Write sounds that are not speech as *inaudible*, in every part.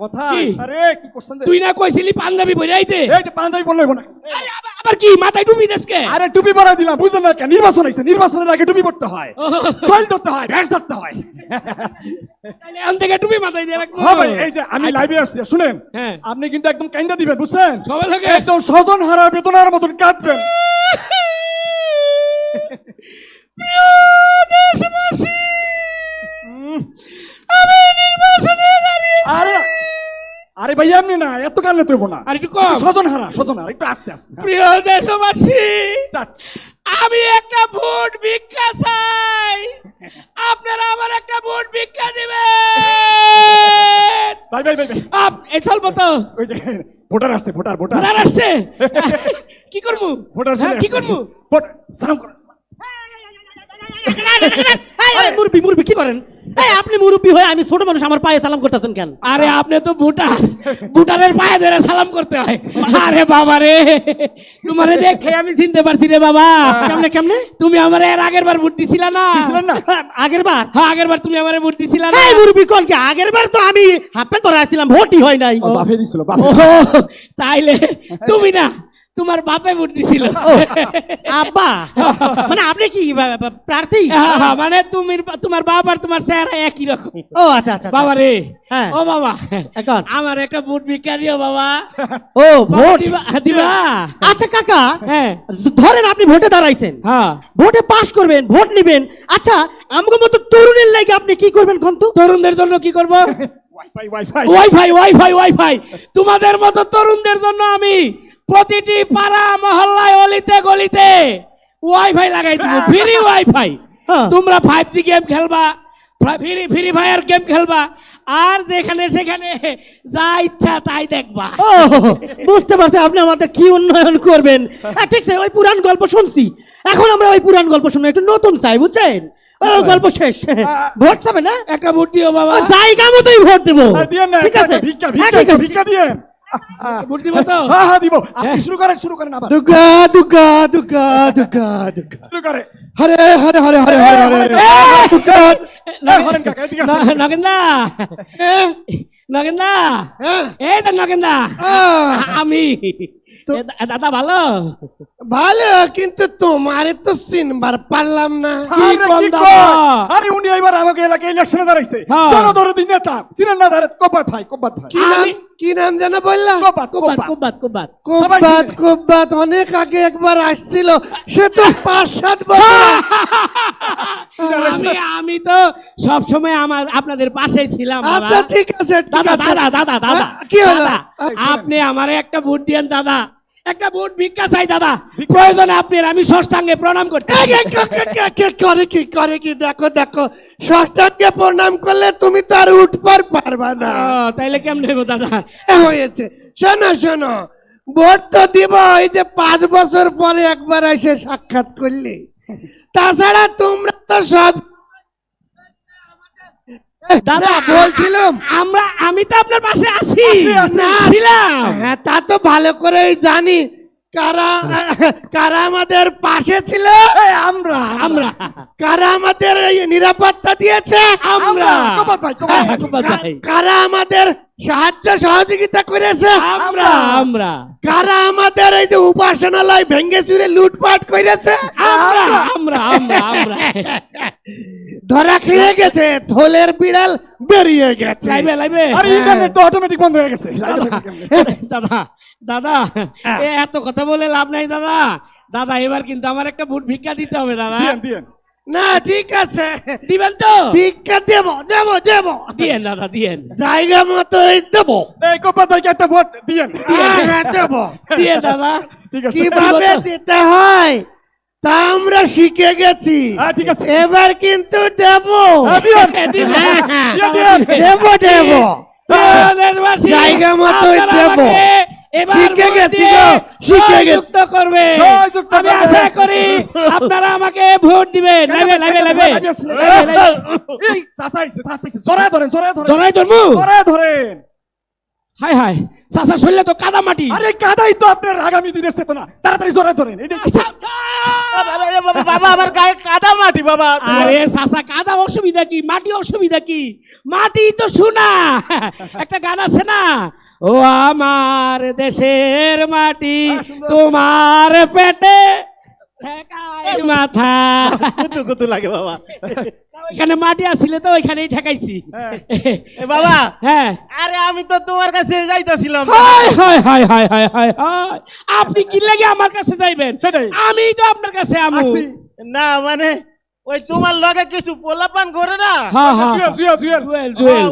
কথা। আরে কি তুই না কইছিলি পাঞ্জাবি পরে আইতে? এই যে পাঞ্জাবি বললে হইবো না আবার- আবার কি মাথায় টুপি দেশকে আরে টুপি পরাই দিলাম বুঝলেন না কেন নির্বাচন নির্বাচনের আগে টুপি পড়তে হয়। ধরতে হয় ভ্যাস ধরতে হয়। তাহলে এখন থেকে টুপি মাথায় দিয়ে রাখব। হ্যাঁ ভাই এই যে আমি লাইভে আসছি শুনেন? হ্যাঁ। আপনি কিন্তু একদম কাইন্দা দিবেন বুঝছেন? সবাই লাগে একদম স্বজন হারা বেদনার মতন কাঁদবেন। উম, আমি নির্বাচনে দাঁড়িয়েছি। আরে ভাই এমনি না এত কান্না তুইব না। আর একটু কম। স্বজন হারা স্বজন হারা একটু আস্তে আস্তে। প্রিয় দেশবাসী। আমি একটা ভোট ভিক্ষা চাই। আপনারা আমার একটা ভোট ভিক্ষা দিবেন। ভাই ভাই ভাই আপ এই চলবো তো ওই যে ভোটার আসছে ভোটার ভোটার। ভোটার আসছে? কি করব? ভোটার হ্যাঁ, চলে কি আসছে। করব? ভোট- সালাম করো মুরব্বী মুরব্বী কি করেন? এই আপনি মুরব্বী হয়ে আমি ছোট মানুষ আমার পায়ে সালাম করতেছেন কেন? আরে আপনি তো ভুটান। ভুটানের পায়ে ধরে সালাম করতে হয়। আরে বাবা রে তোমারে দেখে আমি চিনতে পারছি রে বাবা। কেমনে কেমনে? তুমি আমার এর আগের বার ভোট দিছিলা না? আগের বার? হ্যাঁ আগের বার তুমি আমারে ভোট দিছিলা না? এই মুরব্বী কোন কি? আগের বার তো আমি হাফ প্যান্ট পরে আসছিলাম ভোটই হয় নাই। বাপে দিছিল বাপে তাইলে তুমি না তোমার বাপে ভোট দিছিল। আব্বা? মানে আপনি কি প্রার্থী? হ্যাঁ, হ্যাঁ, মানে তুমি তোমার বাপ আর তোমার চেহারা একই রকম। ও আচ্ছা আচ্ছা বাবা রে হ্যাঁ। ও বাবা এখন? আমার একটা ভোট ভিক্ষা দিও বাবা। ও ভোট? দিবা দিবা। আচ্ছা কাকা হ্যাঁ। ধরেন আপনি ভোটে দাঁড়াইছেন। হ্যাঁ। ভোটে পাশ করবেন ভোট নিবেন। আচ্ছা আমাকে মতো তরুণের লাগে আপনি কি করবেন কন্তু তরুণদের জন্য কি করব? Wifi wifi wifi wifi wifi তোমাদের মতো তরুণদের জন্য আমি প্রতিটি পাড়া মহল্লায় অলিতে গলিতে ওয়াইফাই লাগাই দিব ফ্রি ওয়াইফাই হ্যাঁ। তোমরা ফাইভ জি গেম খেলবা ফ্রি ফ্রি ফায়ার গেম খেলবা আর যেখানে সেখানে যা ইচ্ছা তাই দেখবা। বুঝতে পারছি আপনি আমাদের কি উন্নয়ন করবেন। হ্যাঁ, ঠিক আছে ওই পুরান গল্প শুনছি। এখন আমরা ওই পুরান গল্প শুনে একটু নতুন চাই বুঝছেন? ও গল্প শেষ। ভোট চাবে না? একটা ভোট দিও বাবা। জায়গা মতোই ভোট দেবো। ঠিক আছে? ভিক্ষা হ্যাঁ, ভিক্ষা। ভিক্ষা দিয়েন। হ্যাঁ হ্যাঁ দিব আপনি শুরু করেন শুরু করেন আবার। দুর্গা দুর্গা দুর্গা দুর্গা দুর্গা শুরু করে। হরে হরে হরে হরে হরে হরে হরে দুর্গা হরেন কাকা, এদিকে আসুন। নগেন্দা। এ, নগেন্দা। এই তো নগেন্দা। আমি। দাদা ভালো? ভালো কিন্তু তোমারে তো চিনবার পারলাম না। আরে কোন কি দাদা? কয়? আরে উনি এবার আমাকে এলাকায় ইলেকশনে দাঁড়াইছে। জনদরদি নেতা চিনেন না দাঁড়াত কব্বাত ভাই কব্বাত ভাই। কি নাম আমি- কি নাম যেন বললা? কব্বাত কুবাত কব্বাত কুবাত কুবাত সবাই কোব্বাত চিনে। কোব্বাত অনেক আগে একবার আসছিল। সে তো পাঁচ সাত বছর আমি আমি তো সব সময় আমার আপনাদের পাশে ছিলাম আচ্ছা ঠিক আছে দাদা দাদা দাদা দাদা। হ্যাঁ, কি হলো। আপনি আমারে একটা ভোট দিয়েন দাদা। একটা ভোট ভিক্ষা চাই দাদা। প্রয়োজনে আপনি আমি ষষ্ঠাঙ্গে প্রণাম করতে করে কি করে কি? দেখো দেখো। ষষ্ঠাঙ্গে প্রণাম করলে তুমি তো আর উঠবার পারবা না। তাইলে কেমন হইব দাদা? হয়েছে। শোনো শোনো। ভোট তো দিব এই যে পাঁচ বছর পরে একবার এসে সাক্ষাৎ করলে। তাছাড়া তোমরা তো সব দাদা না, বলছিলাম। আমরা আমি তো আপনার পাশে আছি। ছিলাম। হ্যাঁ তা তো ভালো করেই জানি। কারা কারা আমাদের পাশে ছিল? আমরা আমরা। কারা আমাদের নিরাপত্তা দিয়েছে? আমরা। কারা আমাদের সাহায্য সহযোগিতা করেছে? আমরা আমরা। কারা আমাদের এই যে উপাসনালয় ভেঙ্গে চুরে লুটপাট করেছে? আমরা। আমরা আমরা আমরা। *laughs* ধরা খেয়ে গেছে থলের বিড়াল বেরিয়ে গেছে। লাইবে লাইবে। আরে ইন্টারনেট তো অটোমেটিক বন্ধ হয়ে গেছে? দাদা দাদা এত কথা বলে লাভ নাই দাদা। দাদা এবার কিন্তু আমার একটা বুট ভিক্ষা দিতে হবে দাদা। না ঠিক আছে। দিবেন তো? ভিক্ষা দেব দেব দেব। দিয়েন দাদা দিয়েন। জায়গা মতো দেব। এই কব্বাত ভাইকে একটা ভোট দিয়েন। হ্যাঁ, হ্যাঁ, দেব। দিয়েন দাদা। ঠিক আছে। কীভাবে দিতে হয়? তা আমরা শিখে গেছি। হ্যাঁ এবার কিন্তু দেব। দেব দেব। জায়গা মতোই আপনারা দেব। আমাকে এবার শিখে ভোট গেছি শিখে গেছি। করবে। আমি আশা করি আপনারা আমাকে ভোট দিবেন। লাইভে। লাইবে, লাইবে। এই চাচা আইছে চাচা ধরেন জড়ায় ধরেন। ধরেন। হাই হাই চাচা শরীরে তো কাদা মাটি। আরে কাদাই তো আপনার আগামী দিনের চেতনা। তাড়াতাড়ি জোরে ধরেন এটা বাবা বাবা, বাবা আমার গায়ে কাদা মাটি বাবা। আরে চাচা কাদা অসুবিধা কি? মাটি অসুবিধা কি? মাটি তো শোনা একটা গান আছে না? ও আমার দেশের মাটি তোমার পেটে মাথা। কুতু কুতু লাগে বাবা। এখানে মাটি আসলে তো ওইখানেই ঠেকাইছি। বাবা। হ্যাঁ। আরে আমি তো তোমার কাছে যাইতাছিলাম। আপনি কি লাগে আমার কাছে যাইবেন? আমি তো আপনার কাছে আসি। না মানে ওই তোমার লগে কিছু পোলাপান করে না? হ্যাঁ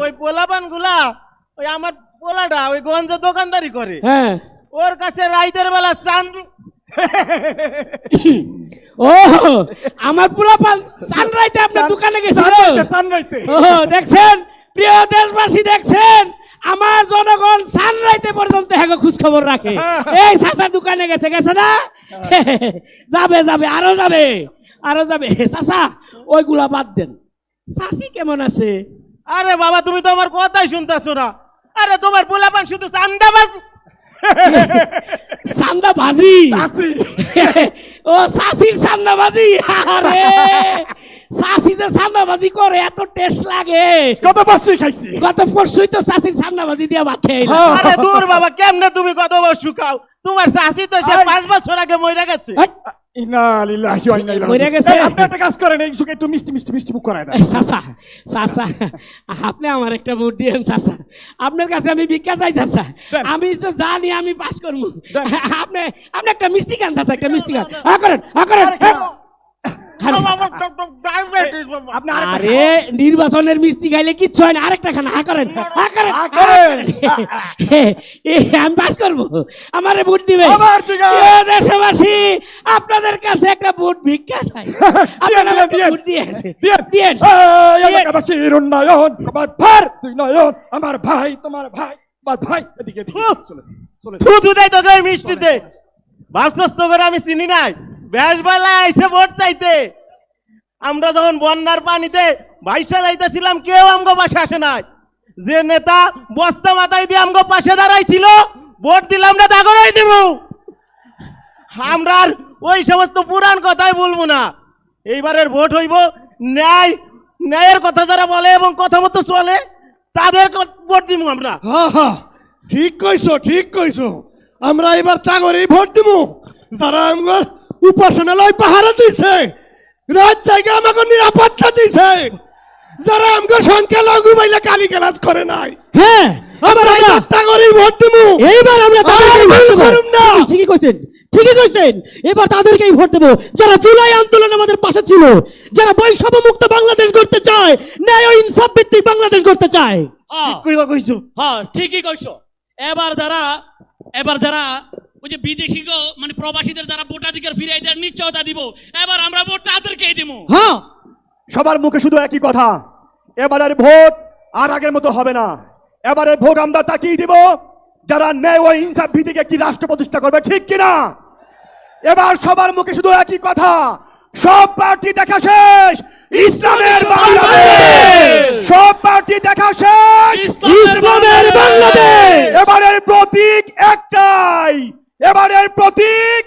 ওই পোলাপানগুলা ওই আমার পোলাটা ওই গঞ্জে দোকানদারি করে। হ্যাঁ। ওর কাছে রাইতের বেলা চান *laughs* ও আমার পুরো সানরাইতে আপনার দোকানে গেছিল। সানরাইতে ও দেখছেন? প্রিয় দেশবাসী দেখছেন? আমার জনগণ সানরাইতে পর্যন্ত হ্যাঁ খোঁজ খবর রাখে। *laughs* এই চাচার দোকানে গেছে গেছে না? *laughs* যাবে যাবে আরও যাবে আরও যাবে। চাচা ওইগুলা বাদ দেন। চাচি কেমন আছে? আরে বাবা তুমি তো আমার কথাই শুনতেছো না। আরে তোমার পোলাপান শুধু চান্দাবাজ। আসি *laughs* ও সাসির সান্দা বাজি আরে। সাসি যে সান্দা ভাজি করে এত টেস্ট লাগে। কত বছর খাইছি। কত পরশুই তো সাসির সামনা বাজি দিয়ে ভাত খেয়ে হ্যাঁ। আরে দূর বাবা কেমনে তুমি কত বছর খাও? তোমার সাসি তো সে। পাঁচ বছর আগে মরে গেছে। আপনি আমার একটা ভোট দিয়েন চাচা আপনার কাছে আমি ভিক্ষা চাই চাচা আমি তো জানি আমি পাস করব। আপনি আপনি একটা মিষ্টি খান চাচা একটা মিষ্টি খান হ্যাঁ করেন হ্যাঁ করেন আরে নির্বাচনের মিষ্টি খাইলে কিচ্ছু হয় না আরেকটা খান হ্যাঁ করেন হ্যাঁ করেন আমি পাস করব? আমারে ভোট দিবে? দেশবাসী আপনাদের কাছে একটা ভোট ভিক্ষা চাই। *laughs* আপনারা দিয়েন, ভোট দিয়েন দিয়েন। দিয়েন। এই দিয়েন। এলাকাবাসীর উন্নয়ন আমার ভার তুই নয়ন আমার ভাই তোমার ভাই আমার ভাই এদিকে এদিকে চলে যা, চলে থুতু দেয় তোকে ওই মিষ্টিতে। ভাবছস তো আমি চিনি নাই। বেশ বেলা আইসে ভোট চাইতে। আমরা যখন বন্যার পানিতে ভাইসা যাইতেছিলাম, কেউ আমগো পাশে আসে নাই। যে নেতা বস্তা মাথায় দিয়ে আমগো পাশে দাঁড়াইছিল, ভোট দিলাম না, তা করেই দিব। আমরা আর ওই সমস্ত পুরাণ কথাই বলব না। এইবারের ভোট হইব, ন্যায়, ন্যায়ের কথা যারা বলে এবং কথা মতো চলে, তাদের ভোট দিব আমরা। ঠিক কইছো ঠিক কইছো। আমরা এবার তাগরেই ভোট দিব। যারা আমার উপাসনালয় পাহারা দিছে রাত জায়গা আমাকে নিরাপত্তা দিছে। যারা আমাকে সংখ্যা সংখ্যালঘু বাইলে কালি গালাজ করে নাই। হ্যাঁ আমরা আমরা এবার তাগরেই ভোট দিব এইবার আমরা তাদেরকেই আর ভোট ভুল করুম না। ঠিকই কইছেন ঠিকই কইছেন। এবার তাদেরকেই ভোট দেবো। যারা জুলাই আন্দোলন আমাদের পাশে ছিল যারা বৈষম্য মুক্ত বাংলাদেশ গড়তে চায় ন্যায় ও ইনসাফ ভিত্তিক বাংলাদেশ গড়তে চায়। ঠিক কইবা কইছো। হ্যাঁ ঠিকই কইছো। এবার যারা এবার যারা ওই যে বিদেশি মানে প্রবাসীদের যারা ভোটাধিকার ফিরিয়ে দেয় নিশ্চয়তা দিব। এবার আমরা ভোট তাদেরকেই দিব। হ্যাঁ সবার মুখে শুধু একই কথা। এবারের ভোট আর আগের মতো হবে না। এবারে ভোট আমরা তাকিয়ে দিব যারা ন্যায় ও ইনসাফ ভিত্তিকে কি রাষ্ট্র প্রতিষ্ঠা করবে ঠিক কিনা? এবার সবার মুখে শুধু একই কথা। সব পার্টি দেখা শেষ ইসলামের বাংলাদেশ! সব পার্টি দেখা শেষ ইসলামের বাংলাদেশ! এবারের প্রতীক এক এবারের প্রতীক।